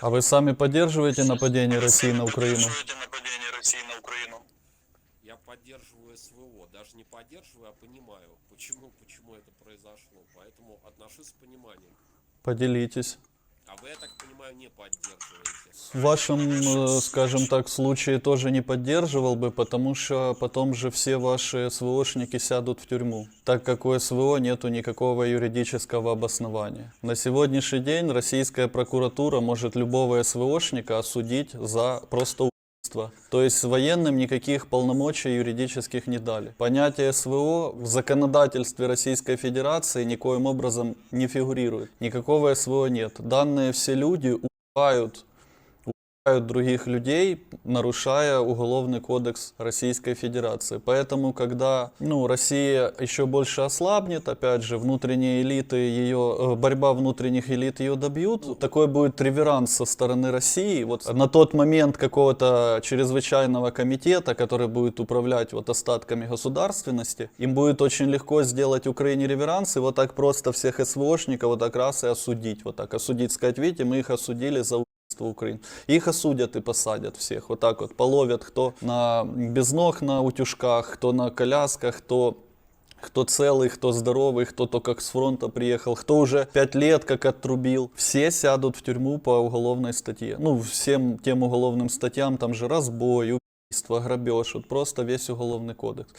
А вы сами поддерживаете нападение России на Украину? Поддерживаете нападение России на Украину? Я поддерживаю СВО, даже не поддерживаю, а понимаю, почему, почему это произошло. Поэтому отношусь с пониманием. Поделитесь. А вы, я так понимаю, не поддерживаете. В вашем, э, скажем так, случае тоже не поддерживал бы, потому что потом же все ваши СВОшники сядут в тюрьму, так как у СВО нету никакого юридического обоснования. На сегодняшний день российская прокуратура может любого СВОшника осудить за просто убийство. То есть военным никаких полномочий юридических не дали. Понятие СВО в законодательстве Российской Федерации никоим образом не фигурирует. Никакого СВО нет. Данные все люди убивают других людей, нарушая Уголовный кодекс Российской Федерации. Поэтому, когда ну, Россия еще больше ослабнет, опять же, внутренние элиты ее, э, борьба внутренних элит ее добьют, такой будет реверанс со стороны России. Вот на тот момент какого-то чрезвычайного комитета, который будет управлять вот остатками государственности, им будет очень легко сделать Украине реверанс и вот так просто всех СВОшников вот так раз и осудить. Вот так осудить, сказать, видите, мы их осудили за убийство Украины. Их осудят и посадят всех. Вот так вот половят, кто на, без ног на утюжках, кто на колясках, кто кто целый, кто здоровый, кто только с фронта приехал, кто уже пять лет как отрубил. Все сядут в тюрьму по уголовной статье. Ну, всем тем уголовным статьям, там же разбой, убийство, грабеж, вот просто весь уголовный кодекс.